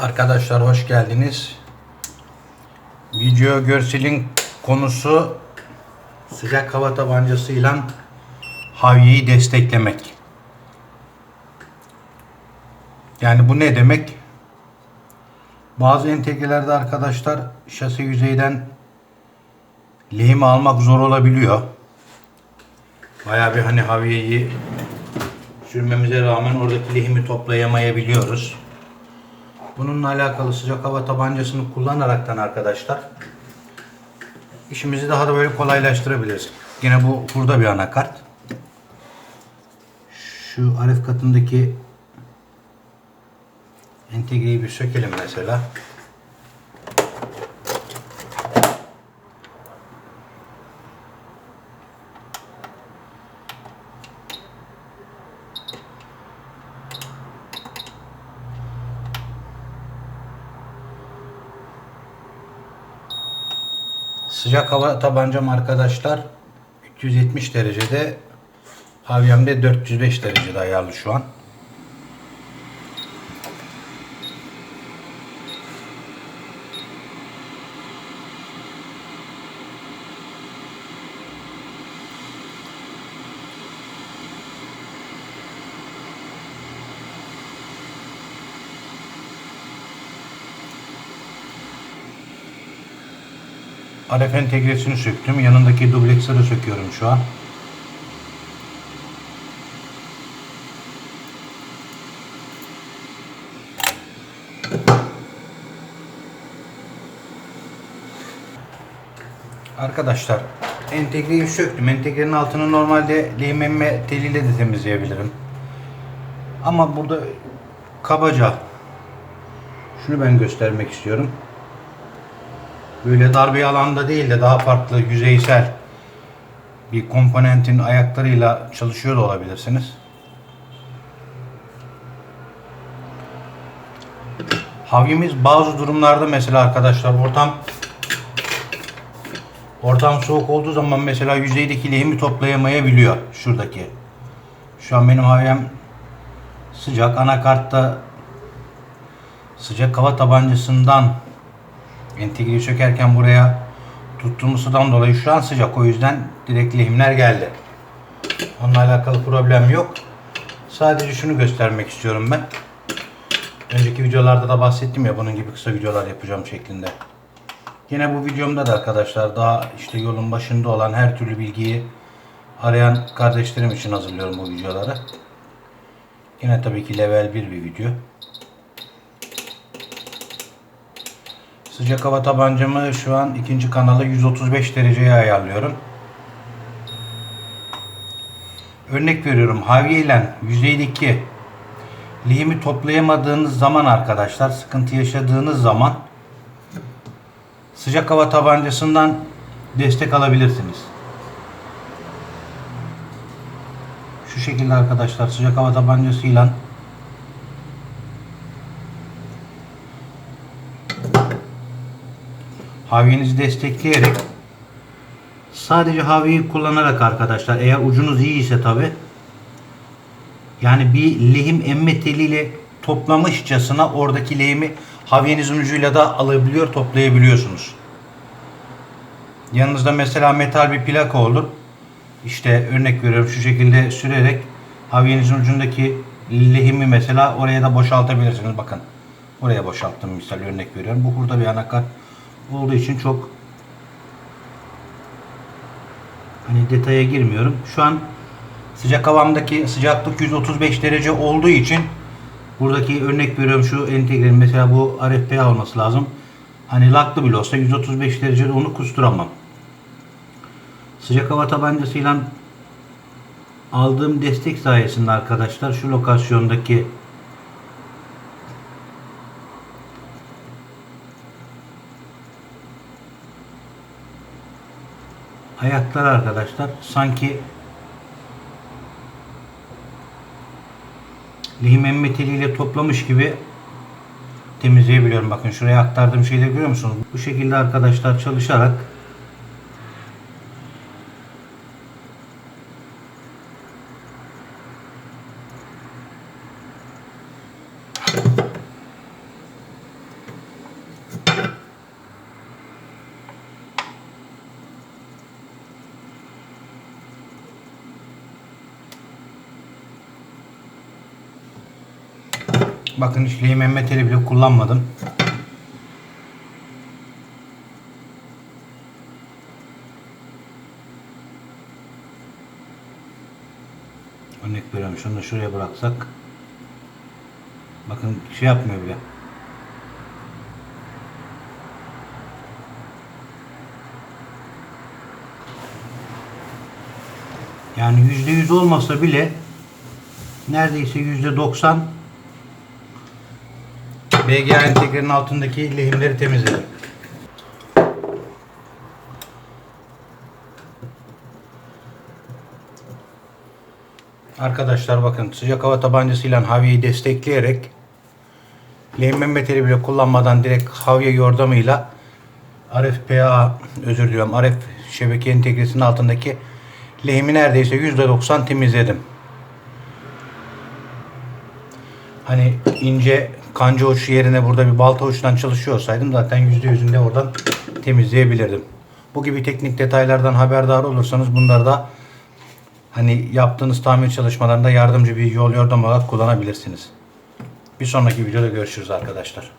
Arkadaşlar hoş geldiniz. Video görselin konusu sıcak hava tabancasıyla havyeyi desteklemek. Yani bu ne demek? Bazı entegrelerde arkadaşlar şasi yüzeyden lehimi almak zor olabiliyor. Bayağı bir hani havyeyi sürmemize rağmen oradaki lehimi toplayamayabiliyoruz. Bununla alakalı sıcak hava tabancasını kullanaraktan arkadaşlar işimizi daha da böyle kolaylaştırabiliriz. Yine bu burada bir anakart. Şu arif katındaki entegreyi bir sökelim mesela. Sıcak hava tabancam arkadaşlar 370 derecede havyemde 405 derecede ayarlı şu an. RF entegresini söktüm. Yanındaki dubleksleri söküyorum şu an. Arkadaşlar entegreyi söktüm. Entegrenin altını normalde lehim emme teliyle de temizleyebilirim. Ama burada kabaca şunu ben göstermek istiyorum böyle dar bir alanda değil de daha farklı yüzeysel bir komponentin ayaklarıyla çalışıyor da olabilirsiniz. Havyemiz bazı durumlarda mesela arkadaşlar ortam ortam soğuk olduğu zaman mesela yüzeydeki lehimi toplayamayabiliyor şuradaki. Şu an benim havyem sıcak anakartta sıcak hava tabancasından entegreyi sökerken buraya tuttuğumuz sudan dolayı şu an sıcak. O yüzden direkt lehimler geldi. Onunla alakalı problem yok. Sadece şunu göstermek istiyorum ben. Önceki videolarda da bahsettim ya bunun gibi kısa videolar yapacağım şeklinde. Yine bu videomda da arkadaşlar daha işte yolun başında olan her türlü bilgiyi arayan kardeşlerim için hazırlıyorum bu videoları. Yine tabii ki level 1 bir video. Sıcak hava tabancamı şu an ikinci kanalı 135 dereceye ayarlıyorum. Örnek veriyorum havye ile yüzeydeki lehimi toplayamadığınız zaman arkadaşlar sıkıntı yaşadığınız zaman sıcak hava tabancasından destek alabilirsiniz. Şu şekilde arkadaşlar sıcak hava tabancasıyla havyenizi destekleyerek sadece havyeyi kullanarak arkadaşlar eğer ucunuz iyi ise tabi yani bir lehim emme teliyle toplamışçasına oradaki lehimi havyenizin ucuyla da alabiliyor toplayabiliyorsunuz. Yanınızda mesela metal bir plaka olur. İşte örnek veriyorum şu şekilde sürerek havyenizin ucundaki lehimi mesela oraya da boşaltabilirsiniz. Bakın oraya boşalttım misal örnek veriyorum. Bu burada bir anakart olduğu için çok hani detaya girmiyorum. Şu an sıcak havamdaki sıcaklık 135 derece olduğu için buradaki örnek veriyorum şu entegrenin mesela bu RFPA olması lazım. Hani laklı bile olsa 135 derecede onu kusturamam. Sıcak hava tabancasıyla aldığım destek sayesinde arkadaşlar şu lokasyondaki ayaklar arkadaşlar sanki lehim emme teliyle toplamış gibi temizleyebiliyorum. Bakın şuraya aktardığım şeyleri görüyor musunuz? Bu şekilde arkadaşlar çalışarak Bakın hiç lehim emme teli bile kullanmadım. Örnek veriyorum şunu da şuraya bıraksak. Bakın şey yapmıyor bile. Yani yüzde yüz olmasa bile neredeyse yüzde doksan BGA entegrenin altındaki lehimleri temizledim. Arkadaşlar bakın sıcak hava tabancasıyla havyeyi destekleyerek lehim metali bile kullanmadan direkt havye yordamıyla RFPA özür diliyorum RF şebeke entegresinin altındaki lehimi neredeyse %90 temizledim. Hani ince kanca uç yerine burada bir balta uçtan çalışıyor olsaydım zaten %100'ünde oradan temizleyebilirdim. Bu gibi teknik detaylardan haberdar olursanız bunları da hani yaptığınız tamir çalışmalarında yardımcı bir yol yordam olarak kullanabilirsiniz. Bir sonraki videoda görüşürüz arkadaşlar.